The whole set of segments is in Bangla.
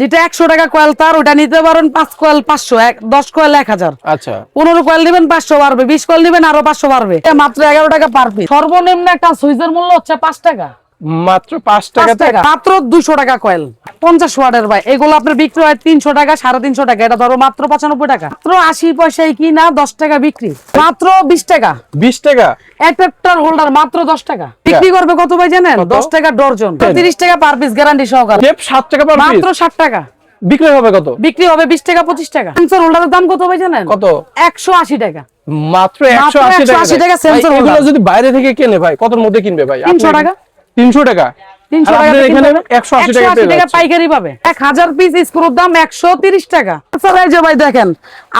যেটা একশো টাকা কয়েল তার ওটা নিতে পারেন পাঁচ কয়েল পাঁচশো এক দশ কয়েল এক হাজার। আচ্ছা। পনেরো কয়েল নেবেন পাঁচশো বাড়বে বিশ কয়েল নেবেন আরও পাঁচশো বাড়বে। এটা মাত্র এগারো টাকা পার পিস সর্বনিম্ন একটা সুইচের মূল্য হচ্ছে পাঁচ টাকা। মাত্র টাকা মাত্র দুশো টাকা কয়েল। পঞ্চাশ ওয়াটের ভাই। এগুলো আপনার বিক্রি হয় তিনশো টাকা সাড়ে তিনশো টাকা। এটা ধরো মাত্র পঁচানব্বই টাকা। মাত্র আশি পয়সায় কি না দশ টাকা বিক্রি। মাত্র বিশ টাকা। বিশ টাকা? একটা হোল্ডার মাত্র দশ টাকা। বিক্রি করবে কত ভাই জানেন? কত? দশ টাকা ডর্জন। তিরিশ টাকা পার পিস গ্যারান্টি সহকারে। টেপ সাত টাকা পার পিস মাত্র ষাট টাকা। বিক্রি হবে কত? বিক্রি হবে বিশ টাকা পঁচিশ টাকা। সেন্সর হোল্ডারের দাম কত ভাই জানেন? কত? একশো আশি টাকা। মাত্র একশো আশি 180 টাকা holder। যদি বাইরে থেকে কেনে ভাই কতর মধ্যে কিনবে ভাই? 300 টাকা। তিনশো টাকা।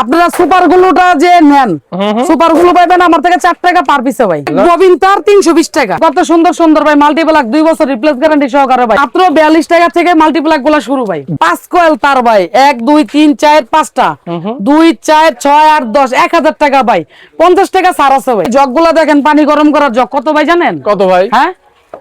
আপনার সুপার গুলোটা যে নেন সুপারগুলো পাইবেন আমার থেকে চার টাকা পার পিসে ভাই। তার তিনশো বিশ টাকা। কত সুন্দর সুন্দর ভাই মাল্টিপ্লাক দুই বছর রিপ্লেস গ্যারান্টি সহকারে ভাই। মাত্র বিয়াল্লিশ টাকা থেকে মাল্টিপ্লাকগুলা শুরু ভাই। পাঁচ কয়েল তার ভাই এক দুই তিন চার পাঁচটা। দুই চার ছয় আট দশ এক হাজার টাকা ভাই। পঞ্চাশ টাকা সার আছে ভাই। জগগুলা দেখেন পানি গরম করার জগ। কত ভাই জানেন? কত ভাই? হ্যাঁ?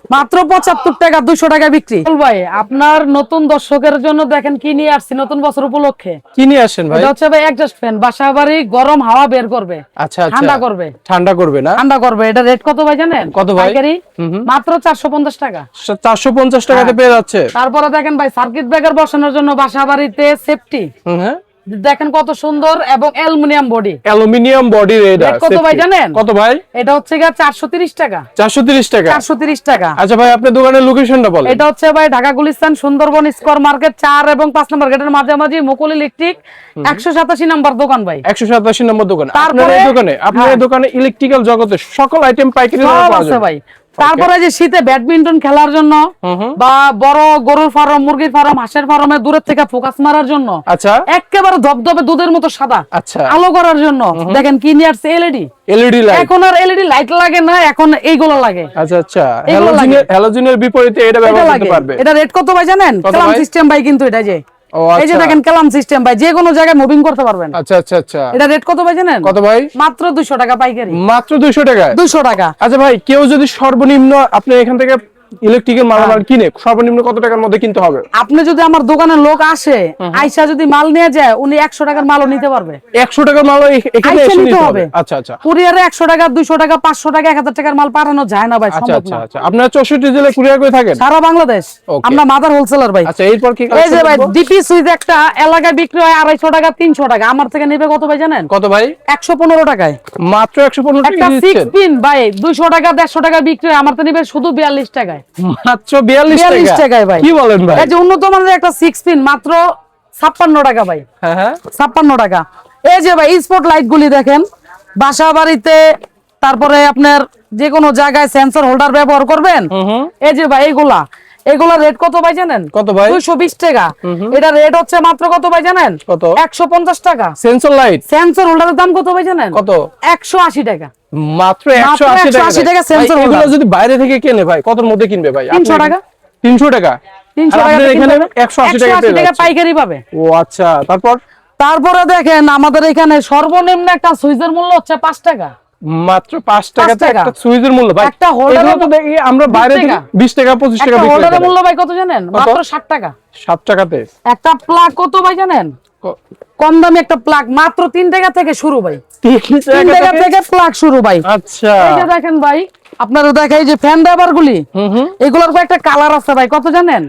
মাত্র পঁচাত্তর টাকা দুশো টাকা বিক্রি। ভাই আপনার নতুন দর্শকের জন্য দেখেন কি নিয়ে আসছি নতুন বছর উপলক্ষে। কি নিয়ে আসেন ভাই? হচ্ছে ভাই একজাস্ট ফ্যান বাসা বাড়ি গরম হাওয়া বের করবে আচ্ছা আচ্ছা। ঠান্ডা করবে। ঠান্ডা করবে না? ঠান্ডা করবে এটা রেট কত ভাই জানেন? কত ভাই? মাত্র চারশো পঞ্চাশ টাকা। চারশো পঞ্চাশ টাকাতে হ্যাঁ। পেয়ে যাচ্ছে। তারপরে দেখেন ভাই সার্কিট ব্রেকার বসানোর জন্য বাসা বাড়িতে সেফটি হ্যাঁ। দেখেন কত সুন্দর এবং অ্যালুমিনিয়াম বডি। অ্যালুমিনিয়াম বডি রেডার কত ভাই জানেন? কত ভাই? এটা হচ্ছে চারশো তিরিশ টাকা। চারশো তিরিশ টাকা? চারশো তিরিশ টাকা। আচ্ছা ভাই আপনার দোকানের লোকেশনটা বলেন। এটা হচ্ছে ভাই ঢাকা গুলিস্তান সুন্দরবন স্কোয়ার মার্কেট চার এবং পাঁচ নম্বর গেটের মাঝামাঝি মুকুল ইলেকট্রিক একশো সাতাশি নাম্বার দোকান ভাই। একশো সাতাশি নম্বর দোকান। আপনার দোকানে আপনার হ্যাঁ। দোকানে ইলেকট্রিক্যাল জগতে সকল আইটেম পাইকারি দামে পাওয়া যাবে। ভাই। তারপরে যে শীতে ব্যাডমিন্টন খেলার জন্য বা বড় গরুর ফার্ম মুরগির ফার্ম হাঁসের ফার্মে দূরের থেকে ফোকাস মারার জন্য আচ্ছা। একেবারে ধবধবে দুধের মতো সাদা আচ্ছা। আলো করার জন্য। দেখেন কি নিয়ে আসছে? এলইডি এলইডি লাইট এখন আর এলইডি লাইট লাগে না এখন এইগুলো লাগে। আচ্ছা আচ্ছা। হ্যালোজেনের হ্যালোজেনের বিপরীতে এটা ব্যবহার করতে পারবে। এটা রেট কত ভাই জানেন? সিস্টেম ভাই কিন্তু এটা যে। এই যে আচ্ছা। দেখেন কালাম সিস্টেম ভাই যে কোনো জায়গায় মুভিং করতে পারবেন। আচ্ছা আচ্ছা আচ্ছা। এটা রেট কত ভাই জানেন? কত ভাই? মাত্র দুইশো টাকা পাইকারি। মাত্র দুইশো টাকা দুইশো টাকা। আচ্ছা ভাই কেউ যদি সর্বনিম্ন আপনি এখান থেকে ইলেকট্রিক্যাল হ্যাঁ। মালামাল কিনে সর্বনিম্ন কত টাকার মধ্যে কিনতে হবে? আপনি যদি আমার দোকানের লোক আসে আইসা যদি মাল নিয়ে যায় উনি একশো টাকার মালও নিতে পারবে। একশো টাকার মাল এখানে নিতে হবে। আচ্ছা আচ্ছা। কুরিয়ারে একশো টাকা দুইশো টাকা পাঁচশো টাকা এক হাজার টাকার মাল পাঠানো যায় না ভাই আচ্ছা সম্ভব আচ্ছা না। আচ্ছা আপনারা চৌষট্টি জেলায় কুরিয়ার করে থাকেন? সারা বাংলাদেশ। আমরা মাদার হোলসেলার ভাই। আচ্ছা এরপর কি এই যে ভাই ডিপি সুইচ একটা এলাকায় বিক্রি হয় আড়াইশো টাকা তিনশো টাকা। আমার থেকে নেবে কত ভাই জানেন? কত ভাই? একশো পনেরো টাকায়। মাত্র একশো পনেরো টাকা সিক্স পিন ভাই দুইশো টাকা দেড়শো টাকা বিক্রি হয় আমার তো নেবে শুধু বিয়াল্লিশ টাকায়। মাত্র 42 টাকায় ভাই। কি বলেন ভাই? এই যে উন্নত মানের একটা সিক্স পিন মাত্র ছাপ্পান্ন টাকা ভাই। হ্যাঁ হ্যাঁ। ছাপ্পান্ন টাকা। এই যে ভাই স্পট লাইট গুলি দেখেন। বাসা বাড়িতে তারপরে আপনার যে কোনো জায়গায় সেন্সর হোল্ডার ব্যবহার করবেন? এই যে ভাই এগুলা। এগুলা রেট কত ভাই জানেন? কত ভাই? দুইশো বিশ টাকা। এটা রেট হচ্ছে মাত্র কত ভাই জানেন? কত? একশো পঞ্চাশ টাকা। সেন্সর লাইট সেন্সর হোল্ডারের দাম কত ভাই জানেন? কত? একশো আশি টাকা। মাত্র একশো আশি 180 টাকা টাকা sensor এগুলো যদি বাইরে থেকে কেনে ভাই কতর মধ্যে কিনবে ভাই? 300 টাকা। তিনশো টাকা? তিনশো আর টাকা এখানে এখানে একশো আশি টাকা পাইকারি পাবে। ও আচ্ছা তারপর? তারপরে দেখেন আমাদের এখানে সর্বনিম্ন একটা সুইচের মূল্য হচ্ছে পাঁচ টাকা। মাত্র পাঁচ টাকাতে টাকা। একটা সুইচের মূল্য ভাই। একটা এর তো দেখি আমরা বাইরে থেকে টাকা। বিশ টাকা পঁচিশ টাকা একটা বিক্রি হোল্ডারের মূল্য ভাই কত জানেন? মাত্র ষাট টাকা। সাত টাকাতে। একটা প্লাগ কত ভাই জানেন? কম দামি একটা প্লাগ মাত্র তিন টাকা থেকে শুরু ভাই। তিন টাকা থেকে? প্লাগ শুরু ভাই। আচ্ছা। দেখেন ভাই আপনারা দেখাই যে ফ্যান ড্রাইভার গুলি এগুলোর কয়েকটা কালার আছে ভাই কত জানেন?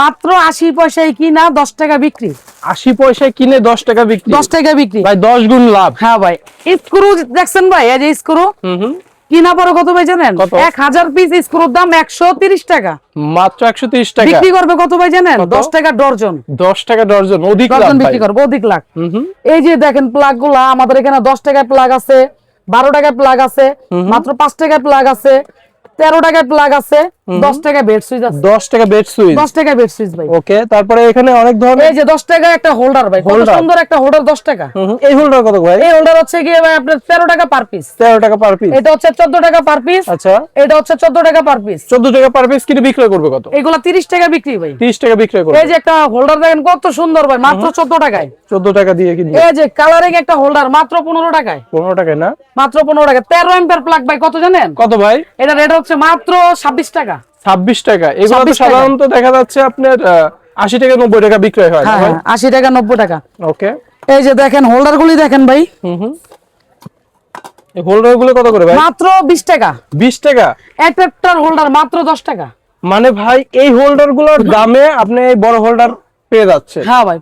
মাত্র আশি পয়সায় কিনা দশ টাকা বিক্রি। আশি পয়সায় কিনে দশ টাকা বিক্রি। দশ টাকা বিক্রি। ভাই দশ গুণ লাভ। হ্যাঁ ভাই স্ক্রু দেখছেন ভাই এই যে স্ক্রু? কিনা পরে কত ভাই জানেন? এক হাজার পিস স্ক্রুর দাম একশো তিরিশ টাকা। মাত্র একশো তিরিশ টাকা। বিক্রি করবে কত ভাই জানেন? দশ টাকা ডর্জন। দশ টাকা ডর্জন অধিক ডর্জন বিক্রি করবে অধিক লাখ। এই যে দেখেন প্লাগগুলা আমাদের এখানে দশ টাকায় প্লাগ আছে বারো টাকায় প্লাগ আছে মাত্র পাঁচ টাকায় প্লাগ আছে তেরো টাকায় প্লাগ আছে দশ টাকায় বেড সুইচ আছে। দশ টাকা বেড সুইচ দশ টাকায় বেড সুইচ ভাই। ওকে তারপরে এখানে অনেক ধরনের এই যে দশ টাকা একটা হোল্ডার ভাই কত সুন্দর একটা হোল্ডার দশ টাকা। হুম হুম, এই হোল্ডার কত ভাই? এই হোল্ডার হচ্ছে গিয়ে ভাই আপনার তেরো টাকা পার পিস তেরো টাকা পার পিস এটা হচ্ছে চোদ্দ টাকা পার পিস আচ্ছা। এটা হচ্ছে চোদ্দ টাকা পার পিস চোদ্দ টাকা পার পিস কিনে বিক্রয় করবে কত? এগুলা তিরিশ টাকা বিক্রি ভাই। তিরিশ টাকা বিক্রয় করবে। এই যে একটা হোল্ডার দেখেন কত সুন্দর ভাই মাত্র চোদ্দ টাকায়। চোদ্দ টাকা দিয়ে কিনবে এই যে কালারিং একটা হোল্ডার মাত্র পনেরো টাকায়। পনেরো টাকায় না? মাত্র পনেরো টাকা তেরো এম্পের প্লাগ ভাই কত জানেন? কত ভাই? এটা রেট হচ্ছে মাত্র ছাব্বিশ টাকা। ছাব্বিশ টাকা। এগুলো তো সাধারণত দেখা যাচ্ছে আপনার আশি টাকা নব্বই টাকা বিক্রয় হয় হ্যাঁ হ্যাঁ আশি টাকা নব্বই টাকা। ওকে। এই যে দেখেন হোল্ডার গুলি দেখেন ভাই। হুম হুম। এই হোল্ডারগুলো কত করে ভাই? মাত্র বিশ টাকা। বিশ টাকা? এক একটা হোল্ডার মাত্র দশ টাকা। মানে ভাই এই হোল্ডারগুলোর দামে আপনি এই বড় হোল্ডার পেয়ে যাচ্ছে। হ্যাঁ ভাই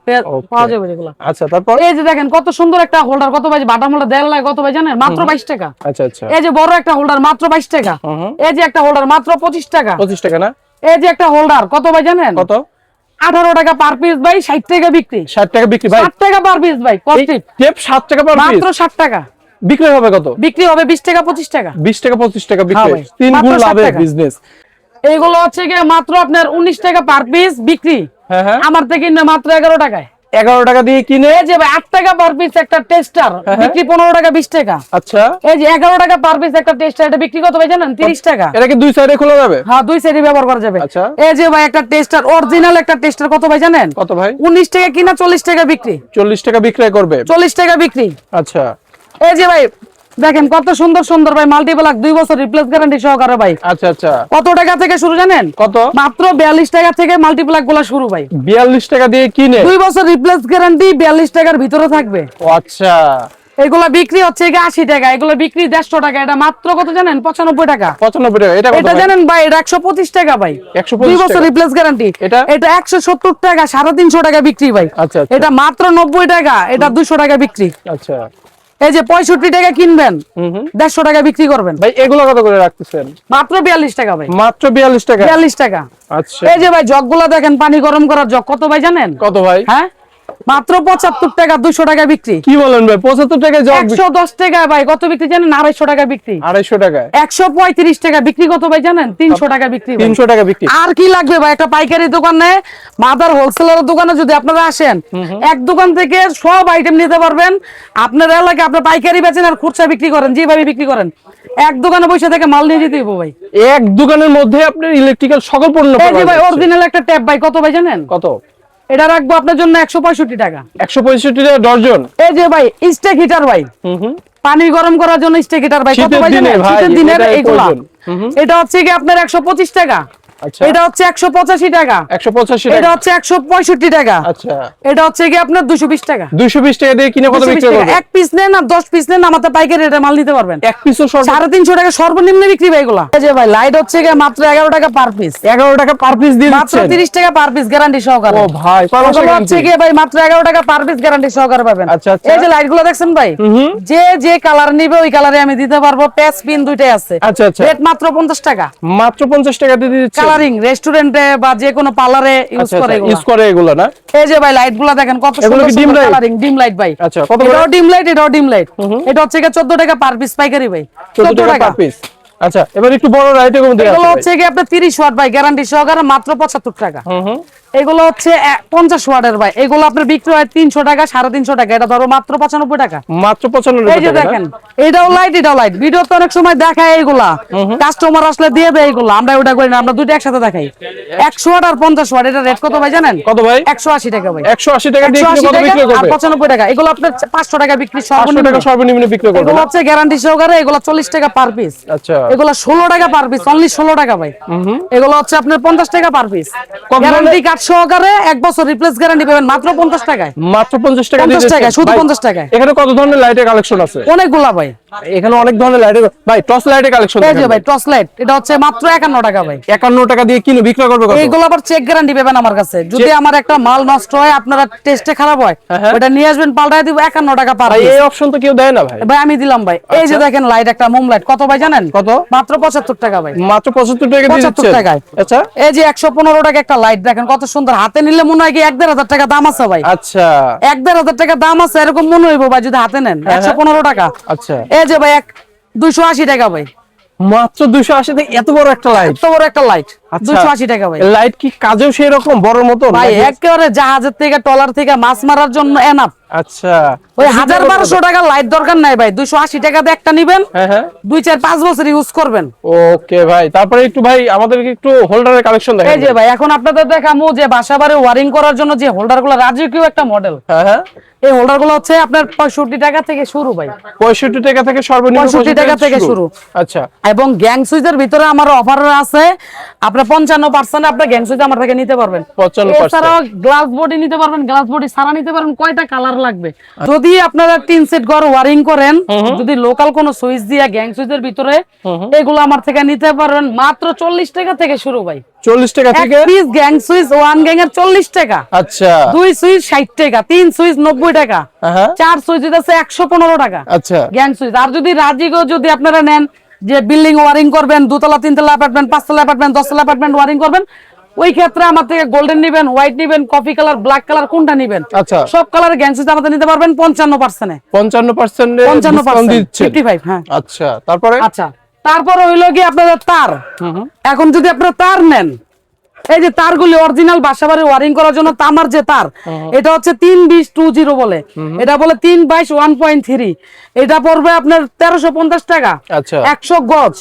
পাওয়া যাবে যেগুলো আচ্ছা তারপর? এই যে দেখেন কত সুন্দর একটা হোল্ডার কত ভাই বাটাম হোল্ডার দেড় লাগে কত ভাই জানেন? মাত্র বাইশ টাকা। আচ্ছা আচ্ছা। এই যে বড় একটা হোল্ডার মাত্র বাইশ টাকা। হুম হুম। এই যে একটা হোল্ডার মাত্র পঁচিশ টাকা। পঁচিশ টাকা না? এই যে একটা হোল্ডার কত ভাই জানেন? কত? আঠারো টাকা পার পিস ভাই ষাট টাকা বিক্রি। ষাট টাকা বিক্রি ভাই। ষাট টাকা পার পিস ভাই টেপ টাকা পার পিস মাত্র ষাট টাকা। বিক্রি হবে কত? বিক্রি হবে বিশ টাকা পঁচিশ টাকা। বিশ টাকা পঁচিশ টাকা বিক্রি। ভাই, তিন গুণ 60 লাভের বিজনেস এইগুলো হচ্ছে গিয়ে মাত্র আপনার উনিশ টাকা পার পিস বিক্রি। হ্যাঁ হ্যাঁ। আমার থেকে কিনে মাত্র এগারো টাকায়। এগারো টাকা দিয়ে কিনে? যে ভাই আট টাকা পার পিস একটা টেস্টার হ্যাঁ। বিক্রি পনেরো টাকা বিশ টাকা। আচ্ছা। এই যে এগারো টাকা পার পিস একটা টেস্টার এটা বিক্রি কত ভাই জানেন? তিরিশ টাকা। এটা কি দুই সাইডে খোলা যাবে? হ্যাঁ দুই সাইডে ব্যবহার করা যাবে। আচ্ছা। এই যে ভাই একটা টেস্টার অরিজিনাল একটা টেস্টার কত ভাই জানেন? কত ভাই? উনিশ টাকা কিনা চল্লিশ টাকা বিক্রি। চল্লিশ টাকা বিক্রয় করবে। চল্লিশ টাকা বিক্রি। আচ্ছা। এই যে ভাই দেখেন কত সুন্দর সুন্দর ভাই মাল্টিপ্লাক দুই বছর রিপ্লেস গ্যারান্টি সহকারে ভাই। আচ্ছা আচ্ছা। কত টাকা থেকে শুরু জানেন? কত? মাত্র বিয়াল্লিশ টাকা থেকে মাল্টিপ্লাকগুলা শুরু ভাই। বিয়াল্লিশ টাকা দিয়ে কিনে? দুই বছর রিপ্লেস গ্যারান্টি বিয়াল্লিশ টাকার ভিতরে থাকবে। আচ্ছা। এগুলা বিক্রি হচ্ছে আশি টাকা এগুলো বিক্রি দেড়শো টাকা এটা মাত্র কত জানেন? পঁচানব্বই টাকা। পঁচানব্বই টাকা এটা জানেন ভাই এটা একশো পঁচিশ টাকা ভাই। 125 দুই বছর রিপ্লেস গ্যারান্টি এটা? এটা একশো সত্তর টাকা সাড়ে তিনশো টাকা বিক্রি ভাই। আচ্ছা, আচ্ছা। এটা মাত্র নব্বই টাকা এটা দুশো টাকা বিক্রি। আচ্ছা। এই যে পঁয়ষট্টি টাকা কিনবেন দেড়শো টাকা বিক্রি করবেন। ভাই এগুলো কত করে রাখতেছেন? মাত্র বিয়াল্লিশ টাকা ভাই। মাত্র বিয়াল্লিশ টাকা? বিয়াল্লিশ টাকা। আচ্ছা। এই যে ভাই জগগুলা দেখেন পানি গরম করার জগ। কত ভাই জানেন? কত ভাই? হ্যাঁ? মাত্র পঁচাত্তর টাকা দুশো টাকা বিক্রি। কি বলেন ভাই? পঁচাত্তর টাকা একশো দশ টাকা ভাই কত বিক্রি জানেন? আড়াইশো টাকা বিক্রি। আড়াইশো টাকায়। একশো পঁয়ত্রিশ টাকা বিক্রি কত ভাই জানেন? তিনশো টাকা বিক্রি তিনশো টাকা বিক্রি। আর কি লাগবে ভাই? একটা পাইকারি দোকানে মাদার হোলসেলার দোকানে যদি আপনারা আসেন এক দোকান থেকে সব আইটেম নিতে পারবেন। আপনার এলাকায় আপনার পাইকারি বেচেন আর খুচরা বিক্রি করেন যেভাবে বিক্রি করেন। এক দোকানে বসে থেকে মাল নিয়ে যেতে ভাই। এক দোকানের মধ্যে আপনার ইলেকট্রিক্যাল সকল পণ্য ভাই অরিজিনাল একটা ট্যাপ ভাই কত ভাই জানেন? কত? এটা রাখব আপনার জন্য একশো পঁয়ষট্টি টাকা। একশো পঁয়ষট্টি টাকা দশজন এই যে ভাই স্টেক হিটার ভাই। পানি গরম করার জন্য স্টেক হিটার ভাই। কত ভাই দিনের এইগুলা। এটা হচ্ছে কি আপনার একশো পঁচিশ টাকা? এটা হচ্ছে একশো পঁচাশি টাকা। একশো পঁচাশি এটা হচ্ছে একশো পঁয়ষট্টি টাকা। আচ্ছা। এটা হচ্ছে কি আপনার দুশো বিশ টাকা। দুইশো বিশ টাকা দিয়ে কিনে কত বিক্রি টাকা। করবে এক পিস নেন আর দশ পিস নেন আমাদের পাইকারি রেটে মাল নিতে পারবেন। এক সর্ব সাড়ে তিনশো টাকা সর্বনিম্ন বিক্রি ভাই এগুলা। এই যে ভাই লাইট হচ্ছে গিয়ে মাত্র এগারো টাকা পার পিস এগারো টাকা পার পিস দিয়ে মাত্র তিরিশ টাকা পার পিস গ্যারান্টি সহকারে। ও ভাই হচ্ছে? গিয়ে ভাই মাত্র এগারো টাকা পার পিস গ্যারান্টি সহকারে পাবেন। আচ্ছা, আচ্ছা। এই যে লাইটগুলো দেখছেন ভাই? যে যে কালার নিবে ওই কালারে আমি দিতে পারব। প্যাচ পিন দুইটাই আছে। আচ্ছা আচ্ছা। রেট মাত্র পঞ্চাশ টাকা। মাত্র পঞ্চাশ টাকা দিয়ে দিচ্ছে। কালারিং রেস্টুরেন্টে বা যে কোনো পার্লারে ইউজ আচ্ছা করে ইউজ করে এগুলো না? এই যে ভাই লাইটগুলা দেখেন কত সুন্দর dim light colouring dim light ভাই। আচ্ছা, কত এটাও ডিম লাইট এটাও ডিম লাইট এটা হচ্ছে গিয়ে 14 টাকা পার পিস পাইকারি ভাই। চোদ্দ 14 টাকা পার পিস আচ্ছা এবার একটু বড় রাইটে কম দিয়ে এগুলো হচ্ছে গিয়ে আপনার 30 ওয়াট ভাই গ্যারান্টি সহকারে মাত্র 75 টাকা। হুম হুম। এগুলো হচ্ছে 50 ওয়াটের ভাই। এগুলো আপনার বিক্রি হয় 300 টাকা 350 টাকা। এটা ধরো মাত্র 95 টাকা। মাত্র পঁচানব্বই এই যে দেখেন এটাও লাইট এটাও লাইট ভিডিও তো অনেক সময় দেখায় এইগুলা। কাস্টমার আসলে দিয়ে দেয় এইগুলা। আমরা ওটা করি না আমরা দুইটা একসাথে দেখাই। 100 ওয়াট আর 50 ওয়াট এটা রেট কত ভাই জানেন? কত ভাই? 180 টাকা ভাই। একশো আশি টাকা দিয়ে কিনে 180 কত টাকা বিক্রি আর 95 টাকা। এগুলো আপনার 500 টাকা বিক্রি পাঁচশো সর্বনিম্ন টাকা সর্বনিম্ন। বিক্রি করবে এগুলো হচ্ছে গ্যারান্টি সহকারে এগুলো 40 টাকা পার পিস আচ্ছা। এগুলো 16 টাকা পার পিস অনলি 16 টাকা ভাই। এগুলো হচ্ছে আপনার 50 টাকা পার পিস গ্যারান্টি কার্ড সহকারে এক বছর রিপ্লেস গ্যারান্টি পাবেন মাত্র 50 টাকায়। মাত্র পঞ্চাশ টাকা 50 দিয়ে টাকা, শুধু 50 টাকায়। এখানে কত ধরনের লাইটের কালেকশন আছে? অনেকগুলা ভাই। এখানে অনেক ধরনের লাইটের ভাই টস লাইটের কালেকশন এই যে ভাই টর্চ লাইট এটা হচ্ছে মাত্র 51 টাকা ভাই। একান্ন টাকা দিয়ে কিনে বিক্রি করবে কত? এইগুলো আবার চেক গ্যারান্টি পাবেন আমার কাছে। যদি আমার একটা মাল নষ্ট হয় আপনারা টেস্টে খারাপ হয় হ্যাঁ। ওটা নিয়ে আসবেন পাল্টাই দিব 51 টাকা পার ভাই এই অপশন তো কেউ দেয় না ভাই। ভাই আমি দিলাম ভাই। এই যে দেখেন লাইট একটা মোম লাইট কত ভাই জানেন? কত? মাত্র 75 টাকা ভাই। মাত্র পঁচাত্তর টাকা দিয়ে 75 টাকায়। আচ্ছা। এই যে একশো পনেরো টাকা একটা লাইট দেখেন কত সুন্দর। হাতে নিলে মনে হয় কি এক দেড় হাজার টাকা দাম আছে ভাই। আচ্ছা। এক দেড় হাজার টাকা দাম আছে এরকম মনে হইব ভাই যদি হাতে নেন। একশো পনেরো টাকা। আচ্ছা। যে ভাই এক দুইশো আশি টাকা ভাই। মাত্র দুশো আশি থেকে এত বড় একটা লাইট এত বড় একটা লাইট দুশো দুইশো আশি টাকা ভাই। লাইট কি কাজেও সেরকম বড় মতো ভাই একেবারে জাহাজের থেকে টলার থেকে মাছ মারার জন্য এনাফ আচ্ছা। ওই হাজার বারোশো টাকা লাইট দরকার নাই ভাই। দুইশো আশি টাকাতে একটা নিবেন হ্যাঁ হ্যাঁ। দুই চার পাঁচ বছর ইউজ করবেন। ওকে ভাই তারপরে একটু ভাই আমাদেরকে একটু হোল্ডারের কালেকশন এই যে ভাই এখন আপনাদের দেখামু যে বাসা বাড়ি ওয়ারিং করার জন্য যে হোল্ডারগুলো রাজকীয় একটা মডেল হ্যাঁ এই হোল্ডারগুলো হচ্ছে আপনার পঁয়ষট্টি টাকা থেকে শুরু ভাই। পঁয়ষট্টি টাকা থেকে সর্বনিম্ন 65 টাকা থেকে শুরু। আচ্ছা। এবং গ্যাং সুইচের ভিতরে আমার অফার আছে আপনার পঞ্চান্ন পার্সেন্ট আপনার গ্যাং সুইচ আমার থেকে নিতে পারবেন। 55% এছাড়াও গ্লাস বডি নিতে পারবেন গ্লাস বডি সারা নিতে পারবেন কয়টা কালার লাগবে। যদি আপনারা তিন সেট ঘর ওয়ারিং করেন যদি লোকাল কোনো সুইচ দিয়ে গ্যাং সুইচের ভিতরে এগুলো আমার থেকে নিতে পারবেন মাত্র চল্লিশ টাকা থেকে শুরু ভাই। চল্লিশ টাকা থেকে? Piece gang switch one gang এর চল্লিশ টাকা। আচ্ছা। দুই সুইচ ষাট টাকা তিন সুইচ নব্বই টাকা। চার সুইচ আছে একশো পনেরো টাকা। আচ্ছা। Gang switch. আর যদি রাজিগো যদি আপনারা নেন যে বিল্ডিং ওয়ারিং করবেন দুতলা তিনতলা অ্যাপার্টমেন্ট পাঁচতলা অ্যাপার্টমেন্ট দশতলা অ্যাপার্টমেন্ট ওয়ারিং করবেন ওই ক্ষেত্রে আমার থেকে গোল্ডেন নিবেন হোয়াইট নিবেন কফি কালার ব্ল্যাক কালার কোনটা নিবেন? আচ্ছা। সব কালারের গ্যান্সিস আমাদের নিতে পারবেন পঞ্চান্ন পার্সেন্টে পঞ্চান্ন পার্সেন্ট পঞ্চান্ন পার্সেন্ট হ্যাঁ। আচ্ছা তারপরে? আচ্ছা তারপর হইল কি আপনাদের তার। এখন যদি আপনারা তার নেন এই যে তারগুলি অরিজিনাল বাসাবাড়ি ওয়ারিং করার জন্য তামার যে তার এটা হচ্ছে তিন বিশ টু জিরো বলে। এটা বলে তিন বাইশ ওয়ান পয়েন্ট থ্রি এটা পড়বে আপনার তেরোশো পঞ্চাশ টাকা। আচ্ছা। একশো গজ।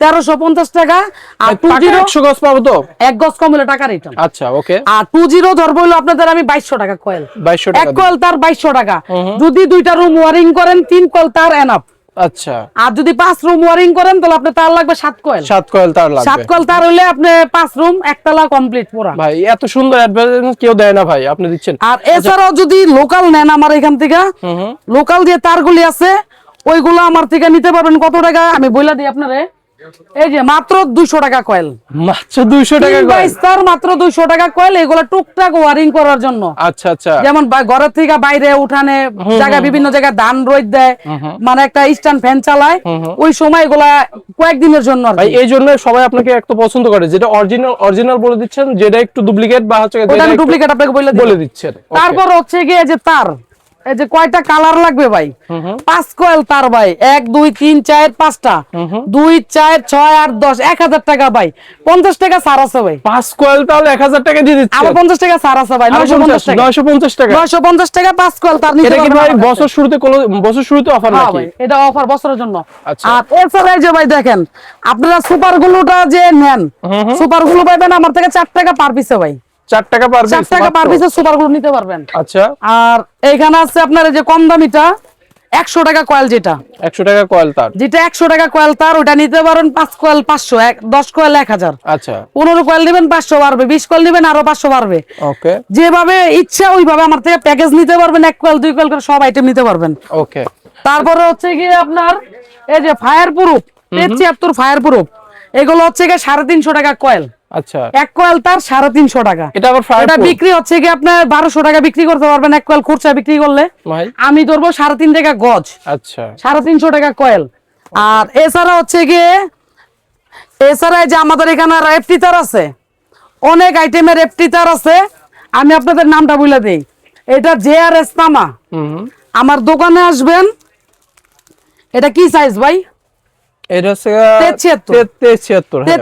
তেরোশো পঞ্চাশ টাকা। আর টু জিরো একশো গজ পাবো তো? এক গজ কম হলে টাকা রিটার্ন আচ্ছা ওকে। আর টু জিরো ধরবো হলো আপনাদের আমি বাইশশো টাকা কয়েল বাইশশো এক কয়েল তার বাইশশো টাকা। যদি দুইটা রুম ওয়ারিং করেন তিন কয়েল তার এনাফ আচ্ছা। আর যদি পাঁচ রুম ওয়ারিং করেন তাহলে আপনার তার লাগবে সাত কয়েল সাত কয়েল তার সাত কয়েল তার হইলে আপনি পাঁচ রুম একতলা কমপ্লিট পুরা। ভাই এত সুন্দর অ্যাডভার্টাইজমেন্ট কেউ দেয় না ভাই আপনি দিচ্ছেন। আর এছাড়াও যদি লোকাল নেন আমার এখান থেকে লোকাল যে তারগুলি আছে ওইগুলো আমার থেকে নিতে পারবেন। কত টাকা? আমি বইলা দিই আপনারে। এই যে মাত্র দুইশো টাকা কয়েল। মাত্র দুইশো টাকা তার মাত্র দুইশো টাকা কয়েল এগুলো টুকটাক ওয়ারিং করার জন্য। আচ্ছা আচ্ছা। যেমন ঘরের থেকে বাইরে উঠানে জায়গা বিভিন্ন জায়গায় ধান রোদ দেয় মানে একটা স্ট্যান্ড ফ্যান চালায় ওই সময় এগুলা কয়েকদিনের জন্য ভাই এই জন্য সবাই আপনাকে একটু পছন্দ করে যেটা অরিজিনাল অরিজিনাল বলে দিচ্ছেন যেটা একটু ডুপ্লিকেট বা হচ্ছে ডুপ্লিকেট আপনাকে বলে বলে দিচ্ছেন। তারপর হচ্ছে গিয়ে যে তার এই যে কয়টা কালার লাগবে ভাই? পাঁচ কয়েল তার ভাই। এক দুই তিন চার পাঁচটা। দুই চার ছয় আট দশ এক হাজার টাকা ভাই। পঞ্চাশ টাকা ছাড় আছে ভাই। পাঁচ কয়েল তাহলে এক হাজার টাকা দিয়ে দিচ্ছে। আবার পঞ্চাশ টাকা ছাড় আছে ভাই। নয়শো পঞ্চাশ টাকা। নয়শো পঞ্চাশ টাকা। নয়শো পঞ্চাশ টাকা পাঁচ কয়েল তার পারবেন ভাই বছর শুরুতে বছর শুরুতে অফার হ্যাঁ ভাই, এটা অফার বছরের জন্য। আচ্ছা। আর এছাড়া যে ভাই দেখেন আপনারা সুপার গুলোটা যে নেন সুপার গ্লু পাইবেন আমার থেকে চার টাকা পার পিসে ভাই। চার টাকা পার চার piece টাকা পার পিসে সুপার গ্লু নিতে পারবেন। আচ্ছা। আর এইখানে আছে আপনার এই যে কম দামিটা একশো টাকা কয়েল যেটা। একশো টাকা কয়েল তার। যেটা একশো টাকা কয়েল তার ওটা নিতে পারেন পাঁচ কয়েল পাঁচশো এক দশ কয়েল এক হাজার। আচ্ছা। কয়েল নেবেন পাঁচশো বাড়বে বিশ কয়েল নেবেন আরও পাঁচশো বাড়বে। ওকে যেভাবে ইচ্ছা ওইভাবে আমার থেকে প্যাকেজ নিতে পারবেন এক কয়েল দুই কয়েল করে সব আইটেম নিতে পারবেন। ওকে তারপরে হচ্ছে গিয়ে আপনার এই যে ফায়ার প্রুফ ফায়ার প্রুফ এগুলো হচ্ছে গিয়ে সাড়ে তিনশো টাকা কয়েল আচ্ছা। এক কয়েল তার সাড়ে তিনশো টাকা। এটা আবার এটা বিক্রি হচ্ছে কি আপনার বারোশো টাকা বিক্রি করতে পারবেন এক কয়েল বিক্রি করলে। আমি ধরবো সাড়ে তিন টাকা গজ। আচ্ছা। সাড়ে তিনশো টাকা কয়েল। আর এছাড়া হচ্ছে গিয়ে এছাড়া যে আমাদের এখানে রেফটি তার আছে অনেক আইটেমের তার আছে। আমি আপনাদের নামটা বলে দিই। এটা জে আর এস তামা আমার দোকানে আসবেন। এটা কি সাইজ ভাই? এটা হচ্ছে হ্যাঁ।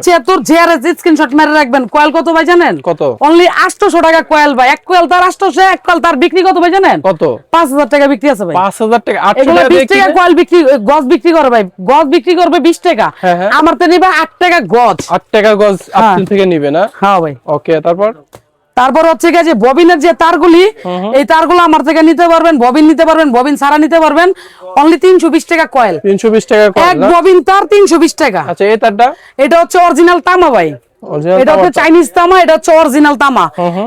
ছিয়াত্তর জে আর এস স্ক্রিনশট মেরে রাখবেন। কয়েল কত ভাই জানেন? কত? অনলি আটশোশো টাকা কয়েল ভাই। এক কয়েল তার আটশোশো এক কয়েল তার বিক্রি কত ভাই জানেন? কত? পাঁচ হাজার টাকা বিক্রি আছে ভাই। পাঁচ হাজার টাকা আটশো এগুলো টাকা কয়েল বিক্রি গজ বিক্রি করে ভাই। গজ বিক্রি করবে বিশ টাকা। হ্যাঁ, হ্যাঁ। আমার তো নিবে আট টাকা গজ আট টাকা গজ। আপনি থেকে নিবে না? হ্যাঁ ভাই। ওকে তারপর? তারপর হচ্ছে গিয়ে যে ববিনের যে তারগুলি এই তারগুলো আমার থেকে নিতে পারবেন ববিন নিতে পারবেন ববিন সারা নিতে পারবেন। অনলি তিনশো বিশ টাকা কয়েল তিনশো বিশ টাকা এক ববিন তার তিনশো বিশ টাকা। আচ্ছা এই তারটা? এটা হচ্ছে অরিজিনাল তামা ভাই। এটা হচ্ছে চাইনিজ তামা এটা হচ্ছে অরিজিনাল তামা।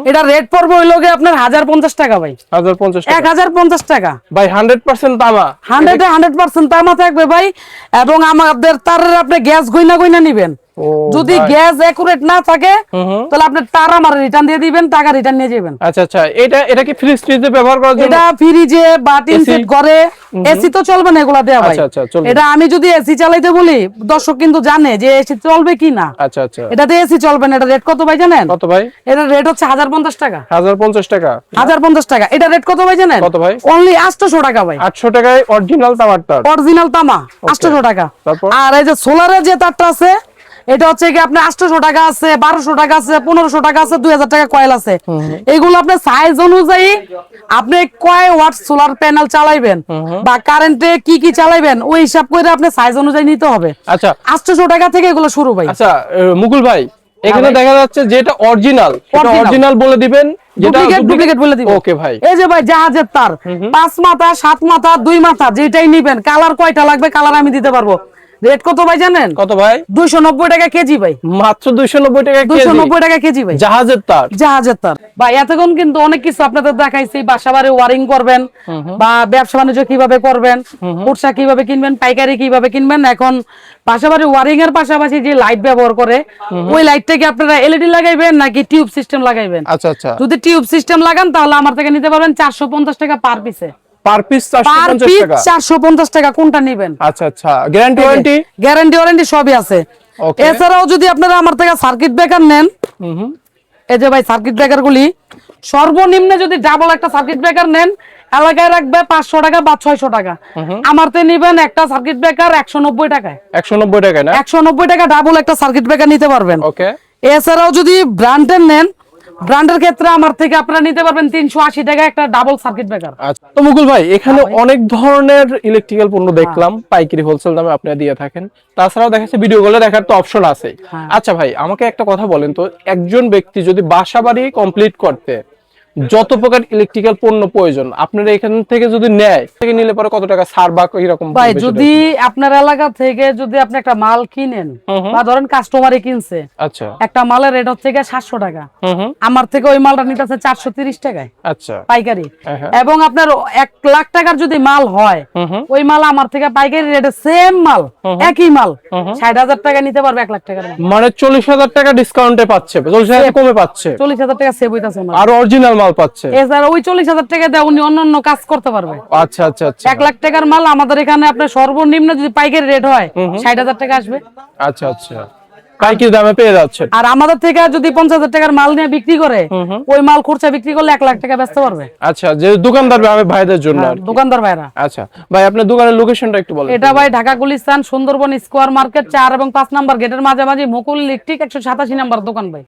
এটা রেট পড়বে আপনার হাজার পঞ্চাশ টাকা ভাই। হাজার পঞ্চাশ এক হাজার পঞ্চাশ টাকা। ভাই হান্ড্রেড পার্সেন্ট তামা। হান্ড্রেড হান্ড্রেড পার্সেন্ট তামা থাকবে ভাই এবং আমাদের তারের আপনি গ্যাস গইনা গইনা নিবেন। যদি গ্যাস একুরেট না থাকে তাহলে আপনি তার আমার রিটার্ন দিয়ে দিবেন টাকা রিটার্ন নিয়ে যাবেন। আচ্ছা আচ্ছা এটা এটা কি ফ্রিজ ফ্রিজে ব্যবহার করার জন্য? এটা ফ্রিজে বা টিন AC? সেট করে এসি তো চলবে না এগুলা দেয়া ভাই। আচ্ছা, আচ্ছা, এটা আমি যদি এসি চালাইতে বলি দর্শক কিন্তু জানে যে এসি চলবে কি না। আচ্ছা আচ্ছা। এটাতে এসি চলবে না এটা রেট কত ভাই জানেন? কত ভাই? এটা রেট হচ্ছে হাজার পঞ্চাশ টাকা। হাজার পঞ্চাশ টাকা। হাজার পঞ্চাশ টাকা। এটা রেট কত ভাই জানেন? কত ভাই? অনলি আটশোশো টাকা ভাই। আটশো টাকায় অরিজিনাল তামার তার অরিজিনাল তামা আটশোশো টাকা। তারপর? আর এই যে সোলারের যে তারটা আছে এটা হচ্ছে কি আপনার আটশোশো টাকা আছে বারোশো টাকা আছে পনেরোশো টাকা আছে দুই হাজার টাকা কয়েল আছে। এগুলো আপনার সাইজ অনুযায়ী আপনি কয় ওয়াট সোলার প্যানেল চালাইবেন বা কারেন্টে কি কি চালাইবেন ওই হিসাব করে আপনি সাইজ অনুযায়ী নিতে হবে। আচ্ছা। আটশোশো টাকা থেকে এগুলো শুরু ভাই। আচ্ছা মুকুল ভাই এখানে হ্যাঁ দেখা যাচ্ছে যেটা অরিজিনাল। অরিজিনাল বলে দিবেন যেটা ডুপ্লিকেট ডুপ্লিকেট বলে দিব ওকে ভাই। এই যে ভাই জাহাজের তার। পাঁচ মাথা সাত মাথা দুই মাথা যেটাই নিবেন কালার কয়টা লাগবে কালার আমি দিতে পারব। রেট কত ভাই জানেন? কত ভাই? দুইশো নব্বই টাকা কেজি ভাই। মাত্র দুইশো নব্বই টাকা দুইশো কেজি নব্বই টাকা কেজি ভাই। জাহাজের তার। জাহাজের তার। বা এতক্ষণ কিন্তু অনেক কিছু আপনাদের দেখাইছি। বাসা বাড়ি ওয়ারিং করবেন বা ব্যবসা বাণিজ্য কীভাবে করবেন কুরসা কীভাবে কিনবেন পাইকারি কীভাবে কিনবেন এখন বাসা বাড়ি ওয়ারিং এর পাশাপাশি যে লাইট ব্যবহার করে ওই লাইটটাকে আপনারা এলইডি লাগাইবেন নাকি টিউব সিস্টেম লাগাইবেন? আচ্ছা আচ্ছা। যদি টিউব সিস্টেম লাগান তাহলে আমার থেকে নিতে পারবেন চারশো পঞ্চাশ টাকা পার পিসে পার পিস চারশো পার পঞ্চাশ পিস টাকা? চারশো পঞ্চাশ টাকা কোনটা নিবেন? আচ্ছা আচ্ছা। গ্যারান্টি ওয়ারেন্টি গ্যারান্টি ওয়ারেন্টি সবই আছে. এছাড়াও যদি আপনারা আমার থেকে সার্কিট ব্রেকার নেন এই যে ভাই সার্কিট ব্রেকার গুলি সর্বনিম্নে যদি ডাবল একটা সার্কিট ব্রেকার নেন এলাকায় রাখবে পাঁচশো টাকা বা ছয়শো টাকা। আমার তো নিবেন একটা সার্কিট ব্রেকার একশো নব্বই টাকায়। একশো নব্বই টাকা না? একশো নব্বই টাকা ডাবল একটা সার্কিট ব্রেকার নিতে পারবেন। ওকে এছাড়াও যদি ব্র্যান্ডের নেন ব্র্যান্ডের ক্ষেত্রে আমার থেকে আপনারা নিতে পারবেন তিনশো আশি টাকা একটা ডাবল সার্কিট ব্রেকার আচ্ছা তো মুকুল ভাই এখানে হ্যাঁ অনেক ধরনের ইলেকট্রিক্যাল পণ্য দেখলাম পাইকারি হোলসেল দামে আপনারা দিয়ে থাকেন। তাছাড়াও দেখা যাচ্ছে ভিডিও গুলো দেখার তো অপশন আছে। হ্যাঁ। আচ্ছা ভাই আমাকে একটা কথা বলেন তো একজন ব্যক্তি যদি বাসাবাড়ি কমপ্লিট করতে যত প্রকার ইলেকট্রিক্যাল পণ্য প্রয়োজন আপনারা এখান থেকে যদি নেয় থেকে নিলে পরে কত টাকা ছাড় বা এরকম ভাই যদি আপনার এলাকা থেকে যদি আপনি একটা মাল কিনেন। বা ধরেন কাস্টমারে কিনছে আচ্ছা। একটা মালের রেট হচ্ছে গিয়ে সাতশো টাকা। হুম হুম। আমার থেকে ওই মালটা নিতেছে চারশো তিরিশ টাকায় আচ্ছা। পাইকারি। হ্যাঁ, হ্যাঁ। এবং আপনার এক লাখ টাকার যদি মাল হয় ওই মাল আমার থেকে পাইকারি রেটে সেম মাল একই মাল। ষাট হাজার টাকা নিতে পারবে এক লাখ টাকার মানে চল্লিশ হাজার টাকা ডিসকাউন্টে পাচ্ছে চল্লিশ হাজার কমে পাচ্ছে। চল্লিশ হাজার টাকা সেভ হইতেছে আর অরিজিনাল মাল পাচ্ছে। এছাড়া ওই চল্লিশ হাজার টাকা দিয়ে উনি অন্য অন্য কাজ করতে পারবে। আচ্ছা আচ্ছা আচ্ছা। এক লাখ টাকার মাল আমাদের এখানে আপনার সর্বনিম্ন যদি পাইকারি রেট হয় ষাট হাজার টাকা আসবে। আচ্ছা আচ্ছা। পাইকারি দামে পেয়ে যাচ্ছে। আর আমাদের থেকে যদি পঞ্চাশ হাজার টাকার মাল নিয়ে বিক্রি করে ওই মাল খুরচা বিক্রি করলে এক লাখ টাকা বেচতে পারবে আচ্ছা যে দোকানদার ভাই ভাইদের জন্য দোকানদার ভাইরা। আচ্ছা ভাই আপনার দোকানের লোকেশনটা একটু বলেন। এটা ভাই ঢাকা গুলিস্তান সুন্দরবন স্কোয়ার মার্কেট চার এবং পাঁচ নাম্বার গেটের মাঝামাঝি মুকুল ইলেকট্রিক একশো সাতাশি নাম্বার দোকান ভাই।